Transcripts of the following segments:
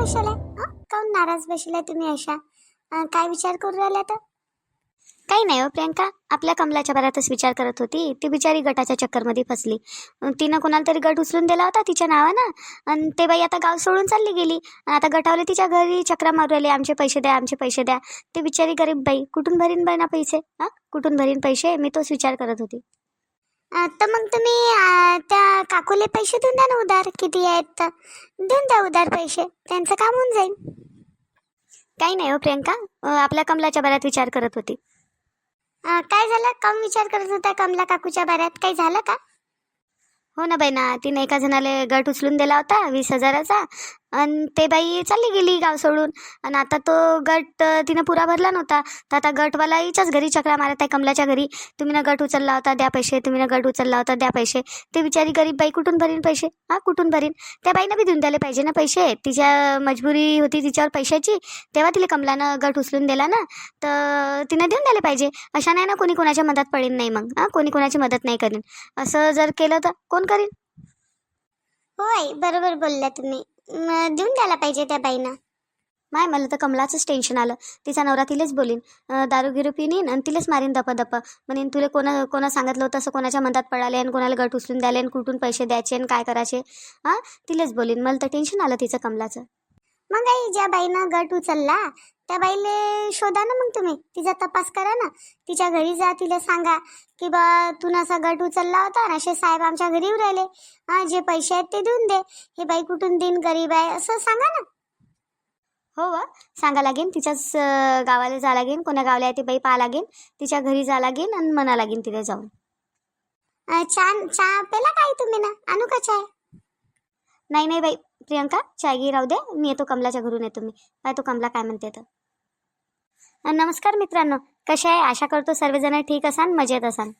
बसलाय काऊन नाराज बसलाय तुम्ही अशा? काय विचार करू राहिला तर काही नाही हो प्रियंका. आपल्या कमलाच्या बऱ्यातच विचार करत होती. ती बिचारी गटाच्या चक्करमध्ये फसली. तिनं कोणाला तरी गट उचलून दिला होता तिच्या नावानं. आणि ते बाई आता गाव सोडून चालली गेली. आता गटावले तिच्या घरी चक्रा मारू राहिले आमचे पैसे द्या आमचे पैसे द्या. ते बिचारी गरीब बाई. कुठून भरीन बाई ना पैसे? हां? कुठून भरीन पैसे? मी तोच विचार करत होती. तर मग तुम्ही त्या काकूले पैसे देऊन द्या ना उधार किती आहेत तर. देऊन द्या उधार पैसे त्यांचं काम होऊन जाईल. काही नाही हो प्रियंका आपल्या कमलाच्या बऱ्यात विचार करत होती. काय झालं? कम विचार करत होता कमला काकूच्या बऱ्यात काही झालं का? हो ना बाई ना तिने एका जणाला गट उचलून दिला होता वीस हजाराचा. आणि ते बाई चालली गेली गाव सोडून. आणि आता तो गट तिनं पुरा भरला नव्हता. तर आता गटवाला हिच्याच घरी चक्रा मारत आहे कमलाच्या घरी. तुम्ही ना गट उचलला होता द्या पैसे. तुम्ही ना गट उचलला होता द्या पैसे. ते बिचारी गरीब बाई कुठून भरीन पैसे? हा कुठून भरीन? त्या बाईनं बी देऊन द्यायला पाहिजे ना पैसे. तिच्या मजबुरी होती तिच्यावर पैशाची. तेव्हा तिला कमलानं गट उचलून दिला ना. तर तिनं देऊन द्यायला पाहिजे. अशा नाही ना कोणी कोणाच्या मदत पडेल नाही मग. हा कोणी कोणाची मदत नाही करेन. असं जर केलं तर कोण करीन? होय बरोबर बोलल्या तुम्ही. देऊन द्यायला पाहिजे त्या बाईनं. माय मला तर कमलाचंच टेन्शन आलं. तिचा नवरा तिलेच बोलीन. दारूगिरू दारू गिरू पिनीन आणि तिलेच मारीन दप दप म्हणेन तुला कोणा कोणा सांगितलं होतं असं कोणाच्या मनात पडाले आणि कोणाला गट उचलून द्याले आणि कुठून पैसे द्यायचे आणि काय करायचे? हां तिलेच बोलीन. मला तर टेन्शन आलं तिचं कमलाचं. मग आई ज्या बाईनं गट उचलला त्या बाईले शोधा ना मग तुम्ही. तिचा तपास करा ना. तिच्या घरी जा तिला सांगा की बा तू असा गट उचलला होता आणि असे साहेब आमच्या घरी येऊ राहिले. हा जे पैसे आहेत ते देऊन दे. हे बाई कुठून देईन गरीब आहे असं सांगा ना. हो वा. सांगा लागेन. तिच्याच अं, गावाला जा लागेन. कोण्या गावाला आहे ते बाई पाहा लागेन. तिच्या घरी जा लागेन आणि म्हणा लागेन तिथे जाऊन. चहा चहा पेला काय तुम्ही ना? आणू का चाय नाही नाही बाई. प्रियंका चायगी राहू दे. मी येतो कमलाच्या घरून येतो मी. काय तो कमला काय म्हणते तर. नमस्कार मित्रांनो. कसे आहे? आशा करतो सर्वजण ठीक असाल मजेत असाल.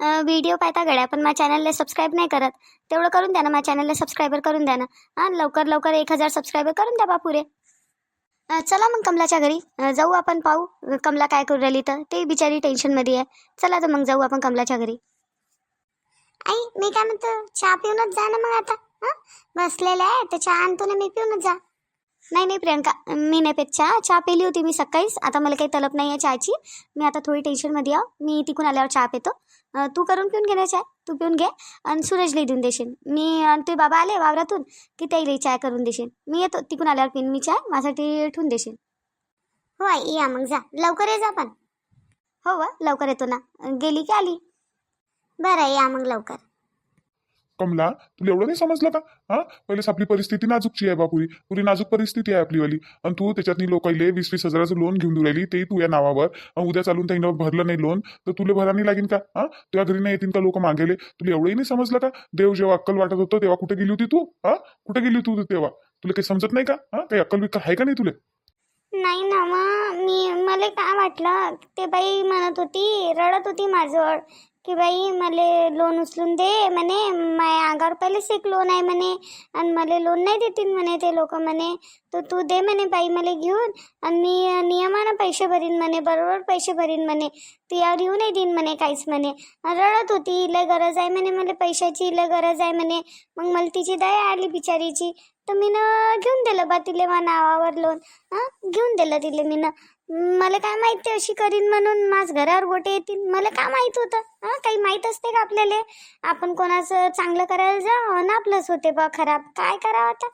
व्हिडिओ पाहता गड्या पण माझ्या चॅनलला सबस्क्राईब नाही करत. तेवढं करून द्या ना माझ्या चॅनलला सबस्क्रायबर करून द्या ना. हां लवकर लवकर एक हजार सबस्क्रायबर करून द्या बापुरे. चला मग कमलाच्या घरी. जाऊ आपण पाहू. कमला काय करू राहिली तर ते बिचारी टेन्शनमध्ये आहे. चला तर मग जाऊ आपण कमलाच्या घरी. आई मी काय म्हणतो? चहा पिऊनच जा ना मग आता. हां? बसलेलं आहे तर चहा आणतो ना मी पिऊनच जा. नाही नाही प्रियंका मी नाही पेत चहा. चहा पेली होती मी सकाळीच. आता मला काही तलब नाही आहे चहाची. मी आता थोडी टेन्शनमध्ये आहो. मी तिकून आल्यावर चहा पितो. तू करून पिऊन घे ना चाय तू पिऊन घे. आणि सूरजला देऊन देशील. मी आणि तुझे बाबा आले वावरातून की त्याला चाय करून देशील. मी येतो तिकून आल्यावर पिन मी चाय माझ्यासाठी ठेवून देशील. हो आई या मग जा. लवकर ये जा पण. हो वा लवकर येतो ना. गेली की आली? बरं या मग लवकर. कमला तुला एवढं नाही समजलं का? हा? पहिलेच आपली परिस्थिती नाजूकची आहे बापुरी. पुरी नाजूक परिस्थिती आहे आपलीवाली आणि तू त्याच्यातनी लोकांले वीस वीस हजाराचं लोन घेऊन देऊ राहिली ते तू या नावावर. उद्या चालून त्यानं भरलं नाही लोन तर तुला भरा नाही लागेल का? हा? तुझ्या घरी नाही येतील का लोक मागेले? तुला एवढंही नाही समजलं का? देव जेव्हा अक्कल वाटत होतं तेव्हा कुठे गेली होती तू? हा? कुठे गेली होती तू तेव्हा? तुला काही समजत नाही का? हा? काही अक्कल विक्कल आहे का नाही तुला? नाही ना मी मला काय वाटलं ते बाई म्हणत होती रडत होती माझं की बाई मला लोन उचलून दे म्हणे माझ्या अंगावर पहिलेच एक लोन आहे म्हणे आणि मला लोन नाही देतील म्हणे ते लोक म्हणे. तर तू दे म्हणे बाई मला घेऊन आणि मी नियमानं पैसे भरीन म्हणे बरोबर पैसे भरीन म्हणे. तू यावर येऊ नाही देईन म्हणे काहीच म्हणे. रडत होती लय गरज आहे म्हणे मला पैशाची लय गरज आहे म्हणे. मग मला तिची दया आली बिचारीची. तर मी घेऊन दिलं बा तिले मा नावावर लोन हां घेऊन दिलं तिले मीनं. मला काय माहिती अशी करीन म्हणून माझ घरावर गोटे येतील. मला काय माहीत होतं? हां काही माहीत असते का आपल्याला? आपण कोणाचं चांगलं करायला जा आणि आपलंच होते बा खराब. काय करावं आता?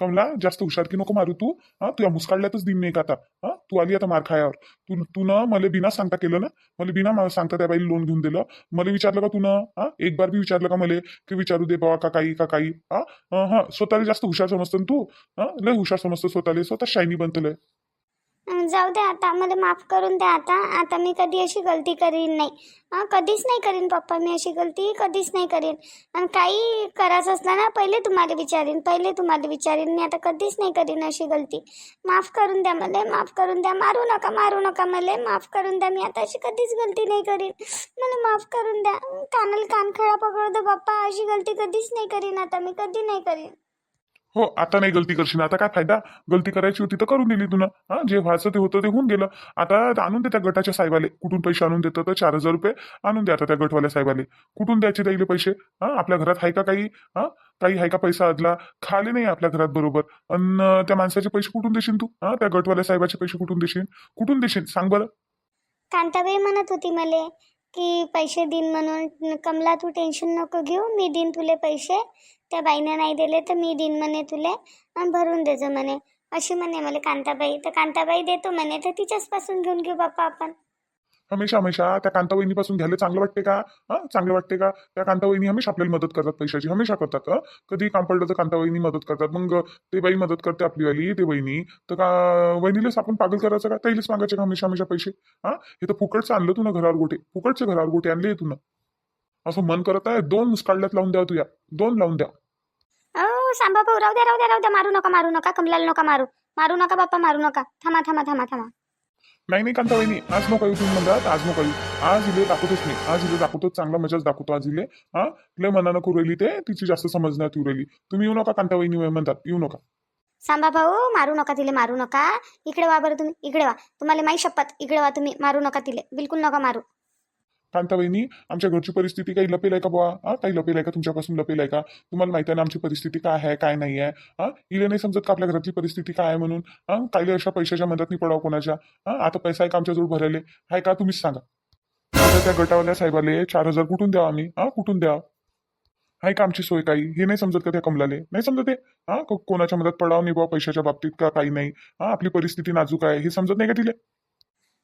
कमला जास्त हुशार की नको मारू तू? हा तुला मुसकाडल्यातच दिन नाही का आता? हा तू आली आता मार खायावर. तू तू ना मला बिना सांगता केलं ना? मला बिना मा- सांगता त्या बाईला लोन घेऊन दिलं. मला विचारलं का तू ना हा एक बार बी विचारलं का मला? की विचारू दे बाबा का काही का काही? हा अं, हा स्वतःला जास्त हुशार समजतं ना तू? हा लय हुशार समजतं स्वतःला. स्वतः शायनी बनतलंय जाऊ दे आता मला माफ करून द्या आता. आता मी कधी अशी गलती करीन नाही. हां कधीच नाही करीन पप्पा मी अशी गलती कधीच नाही करीन. आणि काही करायचं असलं ना पहिले तुम्हाला विचारीन पहिले तुम्हाला विचारीन. मी आता कधीच नाही करीन अशी गलती. माफ करून द्या मला माफ करून द्या. मारू नका मारू नका मला माफ करून द्या. मी आता अशी कधीच गलती नाही करीन. मला माफ करून द्या. कानाला कानखळा पकडतो बाप्पा अशी गलती कधीच नाही करीन आता मी कधी नाही करीन. हो आता नाही गलती करशील. आता काय फायदा? गलती करायची होती तर करून दिली तुला हा जे व्हायचं ते होतं ते होऊन गेलं. आता आणून दे त्या गटाच्या साहेबाले. कुठून पैसे आणून देतं तर चार हजार रुपये आणून द्या आता त्या गटवाल्या साहेबाले. कुठून द्यायचे त्याले पैसे? हा आपल्या घरात आहे का काही? हा काही आहे का पैसा आदला? खाले नाही आपल्या घरात बरोबर. अन त्या माणसाचे पैसे कुठून देशील तू? हा त्या गटवाल्या साहेबाचे पैसे कुठून देशील? कुठून देशील? सांग बरं. कांताबाई म्हणत होती मले की पैसे देईन म्हणून. कमला तू टेन्शन नको घेऊ मी देईन तुले पैसे. त्या बाईनं नाही दिले तर मी देईन म्हणे तुले. भरून देजो म्हणे. अशी म्हणे मला कांताबाई. तर कांताबाई देतो म्हणे. तर तिच्याच पासून घेऊन घेऊ बाप्पा आपण. हमेशा हमेशा. त्या कांतावहिनीपासून घ्यायला चांगलं वाटते का? हा? चांगलं वाटते का? त्या कांतावहिनी हमेशा आपल्याला मदत करतात पैशाची. हमेशा करतात कधी काम पडलं तर कांतावहिनी मदत करतात. मग ते बाई मदत करते आपली वाली ते बहिणी तर का वहिनीलाच आपण पागल करायचं का? त्यालाच मागायचे का हमेशा हमेशा पैसे? हा? हे तर फुकटचं आणलं तू ना घरावर गोटे. फुकटचे घरावर गोटे आणले तू ना. असं मन करत आहे. दोन मुस्काळल्यात लावून द्या तुया. दोन लावून द्या. सांबा भाऊ राहू द्या राहू द्या राहू द्या. मारू नका मारू नका. कमलाला नका मारू. मारू नका बाप्पा मारू नका. थांबा थांबा थांबा थांबा. नाही नाही कांतावहिनी आज नको येऊ तुम्ही म्हणतात आज नको येऊ. आज इले दाखवतोच मी. आज इले दाखवतो चांगला मजाच दाखवतो आज इले. हा? लय मनानं करू राहिली ते तिची जास्त समजण्यात राहिली. तुम्ही येऊ नका कांतावहिनी म्हणतात. येऊ नका. सांबा भाऊ मारू नका तिले मारू नका. इकडे वा बरं तुम्ही इकडे वा. तुम्हाला माही शपथ इकडे वा तुम्ही मारू नका तिले. बिलकुल नका मारू. कांताबाईनी आमच्या घरची परिस्थिती काही लपेल आहे का बुवा? हा काही लपेल आहे का? तुमच्यापासून लपेल आहे का? तुम्हाला माहिती आहे ना आमची परिस्थिती काय आहे काय नाही आहे? हा इले नाही समजत का आपल्या घरातली परिस्थिती काय आहे म्हणून? हा काही अशा पैशाच्या मदत नाही पडावं कोणाच्या? हा आता पैसा आहे का आमच्याजवळ भरायले आहे का? तुम्हीच सांगा. आता त्या गटावाल्या साहेबाले चार हजार कुठून द्यावा आम्ही? हा कुठून द्यावा? आहे का आमची सोय काही? हे नाही समजत का त्या कमलाले? नाही समजत आहे हा कोणाच्या मदत पडावं नाही बुवा पैशाच्या बाबतीत का काही नाही? हा आपली परिस्थिती नाजूक आहे. हे समजत नाही का तिला?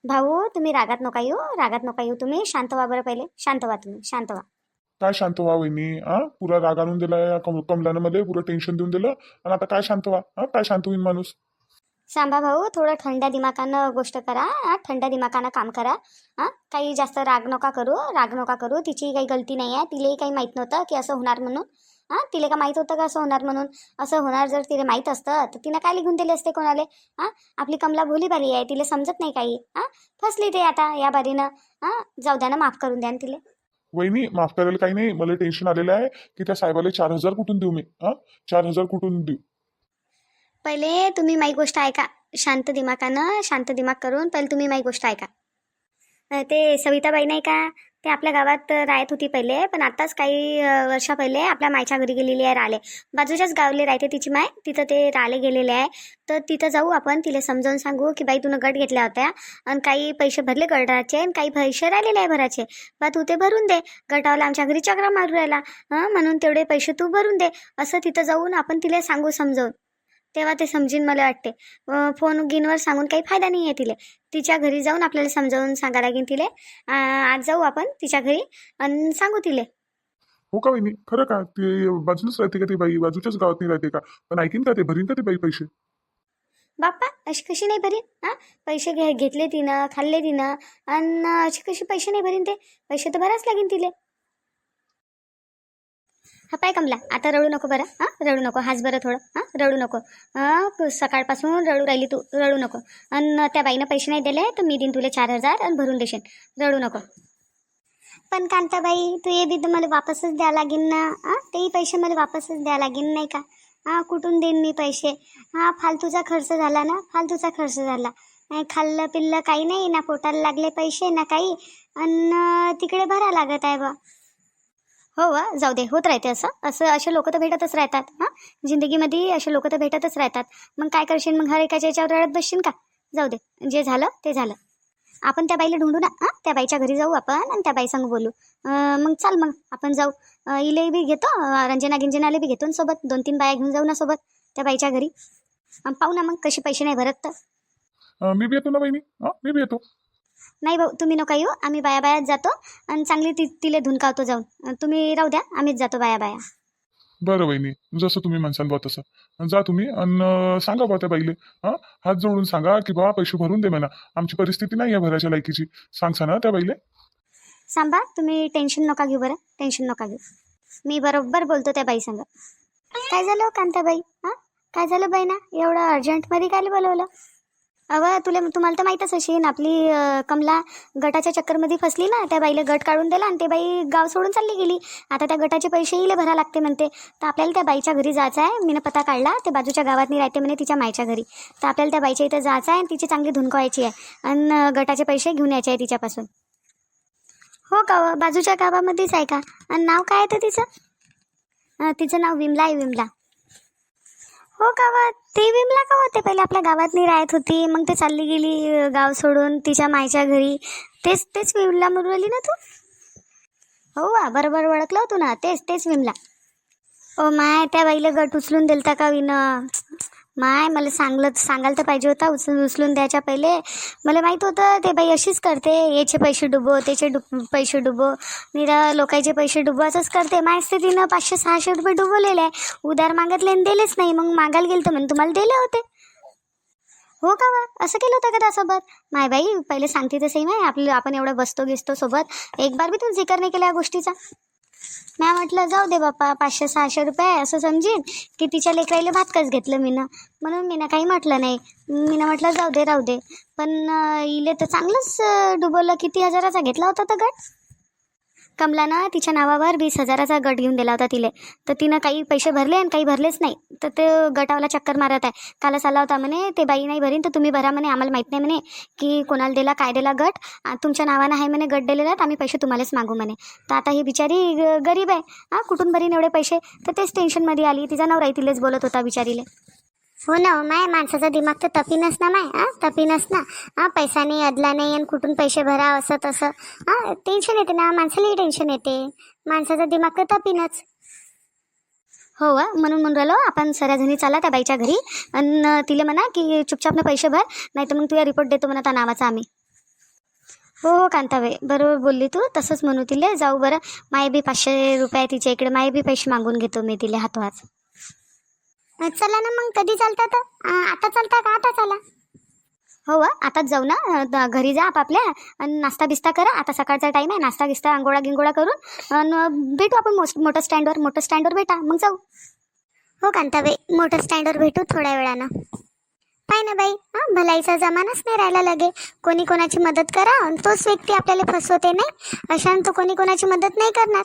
भाऊ तुम्ही रागात नका येऊ रागात नका येऊ तुम्ही. शांत व्हा बरं पहिले. शांत व्हा तुम्ही. शांत व्हा. काय शांत व्हा वहिनी? हा? पुरा राग आणून दिला या कम कमलानं मध्ये पुरं टेन्शन देऊन दिलं. आणि आता काय शांत व्हा? हा? काय शांत होईल माणूस? सांबा भाऊ थोडं थंड दिमाकानं गोष्ट करा. हा? थंड दिमाकानं काम करा. हा? काही जास्त राग नका करू. राग नका करू. तिची काही गलती नाही आहे तिलाही काही माहीत नव्हतं की असं होणार म्हणून. हां तिला का माहीत होतं का असं होणार म्हणून? असं होणार जर तिला माहीत असतं तर तिनं काय लिहून दिले असते कोणाले? हां आपली कमला भोली बारी आहे तिला समजत नाही काही. हां फसली ते आता या बारीनं. हां जाऊ द्या ना माफ करून द्या ना तिला. वहिनी माफ करायला काही नाही मला टेन्शन आलेलं आहे की त्या साहेबाला चार हजार कुठून देऊ मी? हा चार हजार कुठून देऊ? पहिले तुम्ही माई गोष्ट ऐका. शांत दिमाकानं शांत दिमाग करून पहिले तुम्ही माई गोष्ट ऐका. ते सविताबाई नाही का? ते आपल्या गावात राहत होती पहिले पण आताच काही वर्षा पहिले आपल्या मायच्या घरी गेलेली आहे राहिले बाजूच्याच गावले राहते तिची माय तिथं ते राले गेलेले आहे. तर तिथं जाऊ आपण तिला समजावून सांगू की बाई तुनं गट घेतल्या होत्या आणि काही पैसे भरले गटाचे आणि काही पैसे राहिलेले आहे भराचे बा तू ते भरून दे. गटावाला आमच्या घरी चक्रा मारू राहिला. हां? म्हणून तेवढे पैसे तू भरून दे. असं तिथं जाऊन आपण तिला सांगू समजावून. तेव्हा ते समजीन मला वाटते. फोन गिनवर सांगून काही फायदा नाही आहे तिले. तिच्या घरी जाऊन आपल्याला समजावून सांगा लागेल तिले. आज जाऊ आपण तिच्या घरी आणि सांगू तिले. हो का वहिनी? खरं का? ते बाजूलाच राहते का ती बाई? बाजूच्याच गावात नाही राहते का? पण ऐकीन का ते? भरीन का ते बाई पैसे? बाप्पा अशी कशी नाही भरीन? हां? पैसे घे घेतले तिनं खाल्ले तिनं. आणि अशी कशी पैसे नाही भरीन ते? पैसे तर भराच लागेल तिले. हा पाय कमला. आता रडू नको बरं. हां रडू नको. हाच बरं थोडं. हां रडू नको. सकाळपासून रडू राहिली तू. रडू नको. आणि त्या बाईनं पैसे नाही दिले तर मी देईन तुला चार हजार आणि भरून देशील. रडू नको. पण कांताबाई तू ये बी तर मला वापसच द्या लागेल ना? हां तेही पैसे मला वापसच द्या लागेल नाही का? हां कुठून देईन मी पैसे? हा फालतूचा खर्च झाला ना? फालतूचा खर्च झाला. नाही खाल्लं पिल्लं काही नाही ना पोटाला लागले पैसे ना काही. आणि तिकडे भरा लागत आहे बा. हो वा जाऊ दे होत राहते असं. असं असे लोक तर भेटतच राहतात हां? जिंदगीमध्ये असे लोक तर भेटतच राहतात. मग काय करशील? मग हर एकाच्या याच्यावर रडत बसशील का? जाऊ दे जे झालं ते झालं. आपण त्या बाईला ढूंढू ना हां? त्या बाईच्या घरी जाऊ आपण आणि त्या बाईसंग बोलू. मग चाल मग आपण जाऊ. इले बी घेतो रंजना गिंजनाले बी घेतो ना सोबत दोन तीन बाया घेऊन जाऊ ना सोबत त्या बाईच्या घरी. पाहू ना मग कशी पैसे नाही भरत तर. मी बी येतो ना वहिनी हा मी बी येतो. नाही भाऊ तुम्ही नका येऊ. आम्ही बाया बायात जातो आणि चांगली ति तिले धुनकावतो जाऊन. तुम्ही राहू द्या आम्हीच जातो बाया बाया बरं वहिनी जसं तुम्ही म्हणसाल बा तसं. जा तुम्ही आणि सांगा बा त्या बाईले हा हात जोडून सांगा की बा पैसे भरून दे म्हणा. आमची परिस्थिती नाही आहे भरायच्या लायकीची. सांगसा ना त्या बाईले. सांबा तुम्ही टेन्शन नका घेऊ बरं. टेन्शन नका घेऊ. मी बरोबर बोलतो त्या बाई संग. काय झालं कांताबाई? हां काय झालं बाई ना एवढं अर्जंटमध्ये काय बोलवलं? अवं तुला तुम्हाला तर माहीतच असेल आपली कमला गटाच्या चक्करमध्ये फसली ना. त्या बाईला गट काढून दिला आणि ते बाई गाव सोडून चालली गेली. आता त्या गटाचे पैसे इले भरा लागते म्हणते. तर आपल्याला त्या बाईच्या घरी जायचं आहे. मीनं पत्ता काढला. ते बाजूच्या गावात राहते म्हणे तिच्या मायच्या घरी. तर आपल्याला त्या बाईच्या इथं जायचं आहे आणि तिची चांगली धुनकवायची आहे. आणि गटाचे पैसे घेऊन यायचे आहे तिच्यापासून. हो का बाजूच्या गावामध्येच आहे का? आणि नाव काय आहे तर तिचं? तिचं नाव विमला आहे विमला. हो का व ती विमला का होते पहिले आपल्या गावात नाही राहत होती. मग ते चालली गेली गाव सोडून तिच्या मायच्या घरी. तेच तेच विमला मुरवली ना तू? हो वा बरोबर ओळखलं होतो ना. तेच तेच विमला. ओ माय त्या बाईला गट उचलून दिलता का विन? माय मला सांगलं सांगायला तर पाहिजे होता उचलून उचलून द्यायच्या पहिले. मला माहीत होतं ते बाई अशीच करते. याचे पैसे डुबो त्याचे डुब पैसे डुबो निरा लोकांचे पैसे डुबो असंच करते. मायच ते तिनं पाचशे सहाशे रुपये डुबवलेले आहे. उधार मागितले आणि दिलेच नाही. मग मागायला गेलं तर म्हणून तुम्हाला दिले होते. हो का वा? असं केलं होतं का त्यासोबत? माय बाई पहिले सांगते तसंही माय. आपलं आपण एवढं बसतो गिसतो सोबत. एक बार बी तू जिकर नाही केला या गोष्टीचा. मॅम म्हटलं जाऊ दे बापा पाचशे सहाशे रुपये आहे असं समजीन की तिच्या लेकराईला भातकच घेतलं मीनं. म्हणून मीनं काही म्हटलं नाही. मीनं म्हटलं जाऊ दे राहू दे. पण इले तर चांगलंच डुबवलं. किती हजाराचा घेतला होता तर गट? कमलानं तिच्या नावावर वीस हजाराचा गट घेऊन दिला होता तिले. तर तिनं काही पैसे भरले आणि काही भरलेच नाही. तर ते गटावाला चक्कर मारत आहे. कालच आला होता म्हणे ते बाई नाही भरीन तर तुम्ही भरा म्हणे आम्हाला माहीत नाही म्हणे की कोणाला दिला काय दिला गट. तुमच्या नावानं आहे म्हणे गट दिलेला तर आम्ही पैसे तुम्हालाच मागू म्हणे. तर आता ही बिचारी ग- गरीब आहे. हां कुठून भरीन एवढे पैसे? तर तेच टेन्शनमध्ये आली. तिचा नवराही तिलेच बोलत होता बिचारीले. हो ना हो माय माणसाचा दिमाग तर तपीनच ना माय हा? तपीनच ना. हा पैसा नाही अदला नाही आणि कुठून पैसे भरा असं तसं. हा टेन्शन येते ना माणसालाही टेन्शन येते. माणसाचा दिमाग तर तपीनच. हो वा. म्हणून म्हणून राहिलो आपण सऱ्याजणी चाला त्या बाईच्या घरी. आणि तिला म्हणा की चुपचापनं पैसे भर नाही तर मग तुला रिपोर्ट देतो म्हणा त्या नावाचा आम्ही. हो हो कांताबाई. बरोबर बोलली तू तसंच म्हणू तिले. जाऊ बरं. माय बी पाचशे रुपये तिच्या इकडे. माय बी पैसे मागून घेतो मी तिले हातवाच चला ना मग कधी चालता तर आता चालता का आता चला? हो वा आताच जाऊ ना. घरी जा आपापल्या. आणि नाश्ता बिस्ता करा. आता सकाळचा टाईम आहे. नाश्ता गिस्ता आंघोळा गिंगोळा करून भेटू आपण मोस्ट मोठं स्टँडवर. मोठं स्टँडवर भेटा. मग जाऊ. हो कांताबाई. मोटर स्टँडवर भेटू थोड्या वेळानं. पाय ना बाई. हा भलाईचा जमानाच नाही राहिला लगे. कोणी कोणाची मदत करा. तोच व्यक्ती आपल्याला फसवते नाही? अशानं तो कोणी कोणाची मदत नाही करणार.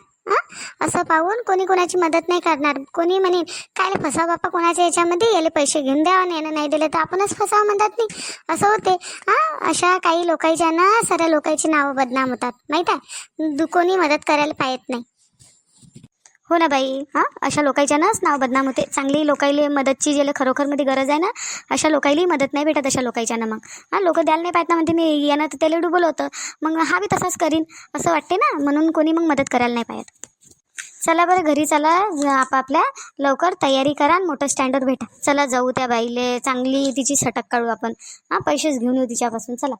असं पाहून कोणी कोणाची मदत नाही करणार. कोणी म्हणेन काय फसाव बापा कोणाच्या याच्यामध्ये? याले पैसे घेऊन द्यावा आणि यानं नाही दिले तर आपणच फसावं म्हणतात नाही असं होते. हा? अशा काही लोकांच्या ना साऱ्या लोकांची नावं बदनाम होतात. माहीत आहे? कोणी मदत करायला पाहत नाही. हो ना बाई. हां? अशा लोकांच्यानंच नाव बदनाम होते. चांगली लोकाईले मदतची ज्याला खरोखरमध्ये गरज आहे ना अशा लोकाईली मदत नाही भेटत अशा लोकांच्यानं मग. हां लोक द्यायला नाही पाहत ना म्हणते मी यानं तर त्याला डुबलं होतं. मग हा बी तसाच करीन असं वाटते ना. म्हणून कोणी मग मदत करायला नाही पाहत. चला बरं घरी चला. आपापल्या लवकर तयारी करा आणि मोठं स्टँडवर भेटा. चला जाऊ त्या बाईले. चांगली तिची सटक काढू आपण. हां पैसेच घेऊन येऊ तिच्यापासून. चला.